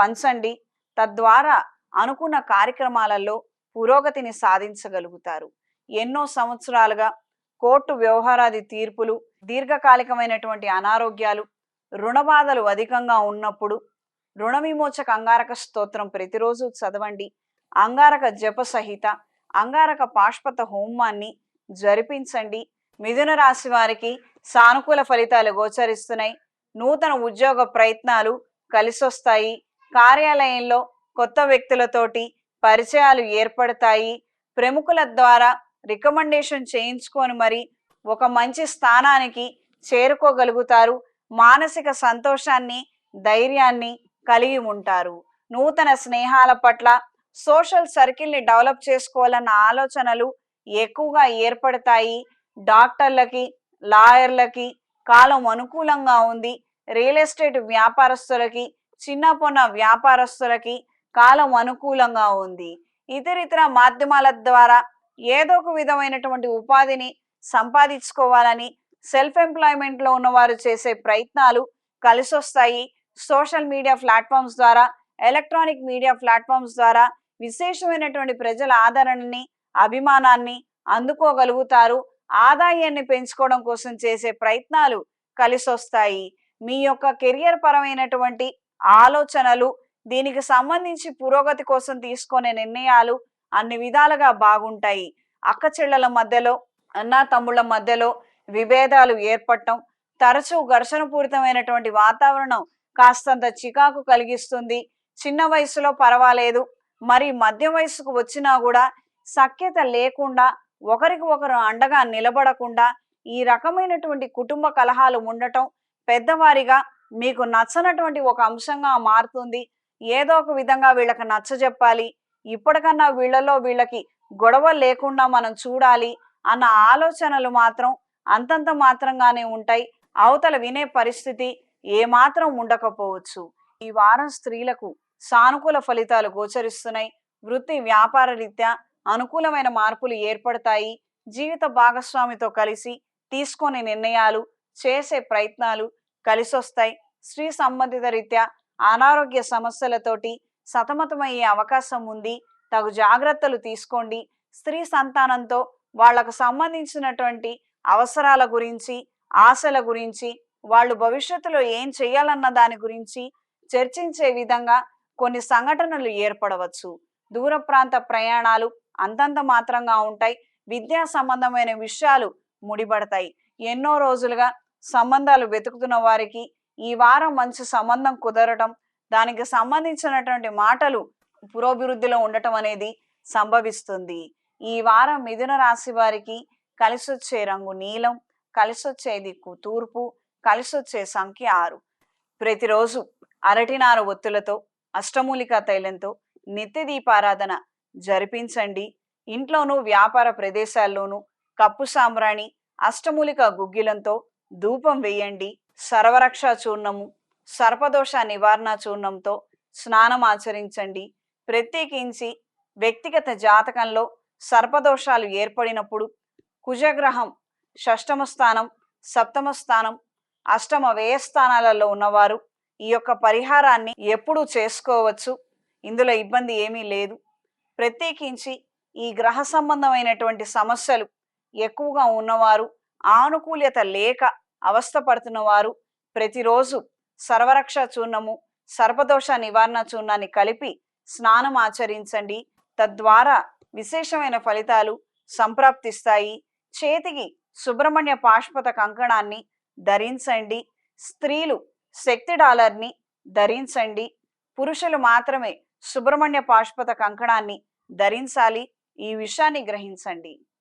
పంచండి. తద్వారా అనుకున్న కార్యక్రమాలలో పురోగతిని సాధించగలుగుతారు. ఎన్నో సంవత్సరాలుగా కోర్టు వ్యవహారాది తీర్పులు దీర్ఘకాలికమైనటువంటి అనారోగ్యాలు రుణబాధలు అధికంగా ఉన్నప్పుడు రుణ విమోచక అంగారక స్తోత్రం ప్రతిరోజు చదవండి. అంగారక జప సహిత అంగారక పాష్పత హోమాన్ని జరిపించండి. మిథున రాశి వారికి సానుకూల ఫలితాలు గోచరిస్తున్నాయి. నూతన ఉద్యోగ ప్రయత్నాలు కలిసొస్తాయి. కార్యాలయంలో కొత్త వ్యక్తులతోటి పరిచయాలు ఏర్పడతాయి. ప్రముఖుల ద్వారా రికమెండేషన్ చేయించుకొని మరి ఒక మంచి స్థానానికి చేరుకోగలుగుతారు. మానసిక సంతోషాన్ని ధైర్యాన్ని కలిగి ఉంటారు. నూతన స్నేహాల పట్ల సోషల్ సర్కిల్ని డెవలప్ చేసుకోవాలన్న ఆలోచనలు ఎక్కువగా ఏర్పడతాయి. డాక్టర్లకి లాయర్లకి కాలం అనుకూలంగా ఉంది. రియల్ ఎస్టేట్ వ్యాపారస్తులకి చిన్న పొన్న వ్యాపారస్తులకి కాలం అనుకూలంగా ఉంది. ఇతరితర మాధ్యమాల ద్వారా ఏదో ఒక విధమైనటువంటి ఉపాధిని సంపాదించుకోవాలని సెల్ఫ్ ఎంప్లాయ్మెంట్లో ఉన్నవారు చేసే ప్రయత్నాలు కలిసొస్తాయి. సోషల్ మీడియా ప్లాట్ఫామ్స్ ద్వారా ఎలక్ట్రానిక్ మీడియా ప్లాట్ఫామ్స్ ద్వారా విశేషమైనటువంటి ప్రజల ఆదరణని అభిమానాన్ని అందుకోగలుగుతారు. ఆదాయాన్ని పెంచుకోవడం కోసం చేసే ప్రయత్నాలు కలిసొస్తాయి. మీ యొక్క కెరియర్ పరమైనటువంటి ఆలోచనలు దీనికి సంబంధించి పురోగతి కోసం తీసుకునే నిర్ణయాలు అన్ని విధాలుగా బాగుంటాయి. అక్క చెల్లెల మధ్యలో అన్నా తమ్ముళ్ళ మధ్యలో విభేదాలు ఏర్పడటం తరచూ ఘర్షణ పూరితమైనటువంటి వాతావరణం కాస్తంత చికాకు కలిగిస్తుంది. చిన్న వయసులో పర్వాలేదు మరి మధ్య వయసుకు వచ్చినా కూడా సఖ్యత లేకుండా ఒకరికి ఒకరు అండగా నిలబడకుండా ఈ రకమైనటువంటి కుటుంబ కలహాలు ఉండటం పెద్దవారిగా మీకు నచ్చనటువంటి ఒక అంశంగా మారుతుంది. ఏదో ఒక విధంగా వీళ్ళకి నచ్చ చెప్పాలి. ఇప్పటికన్నా వీళ్ళలో వీళ్ళకి గొడవ లేకుండా మనం చూడాలి అన్న ఆలోచనలు మాత్రం అంతంత మాత్రంగానే ఉంటాయి. అవతల వినే పరిస్థితి ఏమాత్రం ఉండకపోవచ్చు. ఈ వారం స్త్రీలకు సానుకూల ఫలితాలు గోచరిస్తున్నాయి. వృత్తి వ్యాపార రీత్యా అనుకూలమైన మార్పులు ఏర్పడతాయి. జీవిత భాగస్వామితో కలిసి తీసుకునే నిర్ణయాలు చేసే ప్రయత్నాలు కలిసొస్తాయి. స్త్రీ సంబంధిత రీత్యా అనారోగ్య సమస్యలతోటి సతమతమయ్యే అవకాశం ఉంది. తగు జాగ్రత్తలు తీసుకోండి. స్త్రీ సంతానంతో వాళ్ళకు సంబంధించినటువంటి అవసరాల గురించి ఆశల గురించి వాళ్ళు భవిష్యత్తులో ఏం చేయాలన్న దాని గురించి చర్చించే విధంగా కొన్ని సంఘటనలు ఏర్పడవచ్చు. దూర ప్రాంత ప్రయాణాలు అంతంత మాత్రంగా ఉంటాయి. విద్యా సంబంధమైన విషయాలు ముడిపడతాయి. ఎన్నో రోజులుగా సంబంధాలు వెతుకుతున్న వారికి ఈ వారం మంచి సంబంధం కుదరటం దానికి సంబంధించినటువంటి మాటలు పురోభివృద్ధిలో ఉండటం అనేది సంభవిస్తుంది. ఈ వారం మిథున రాశి వారికి కలిసొచ్చే రంగు నీలం కలిసొచ్చే దిక్కు తూర్పు కలిసొచ్చే సంఖ్య ఆరు. ప్రతిరోజు అరటినార ఒత్తులతో అష్టమూలిక తైలంతో నిత్య దీపారాధన జరిపించండి. ఇంట్లోనూ వ్యాపార ప్రదేశాల్లోనూ కప్పు సాంబ్రాణి అష్టమూలిక గుగ్గిలంతో ధూపం వేయండి. సర్వరక్ష చూర్ణము సర్పదోష నివారణ చూర్ణంతో స్నానం ఆచరించండి. ప్రత్యేకించి వ్యక్తిగత జాతకంలో సర్పదోషాలు ఏర్పడినప్పుడు కుజగ్రహం షష్టమ స్థానం సప్తమ స్థానం అష్టమ వ్యయ స్థానాలలో ఉన్నవారు ఈ యొక్క పరిహారాన్ని ఎప్పుడూ చేసుకోవచ్చు. ఇందులో ఇబ్బంది ఏమీ లేదు. ప్రత్యేకించి ఈ గ్రహ సంబంధమైనటువంటి సమస్యలు ఎక్కువగా ఉన్నవారు ఆనుకూల్యత లేక అవస్థపడుతున్న వారు ప్రతిరోజు సర్వరక్ష చూర్ణము సర్పదోష నివారణ చూర్ణాన్ని కలిపి స్నానం ఆచరించండి. తద్వారా విశేషమైన ఫలితాలు సంప్రాప్తిస్తాయి. చేతికి సుబ్రహ్మణ్య పాష్పత కంకణాన్ని ధరించండి. స్త్రీలు శక్తి డాలర్ని ధరించండి. పురుషులు మాత్రమే సుబ్రహ్మణ్య పాష్పత కంకణాన్ని ధరించాలి. ఈ విషయాన్ని గ్రహించండి.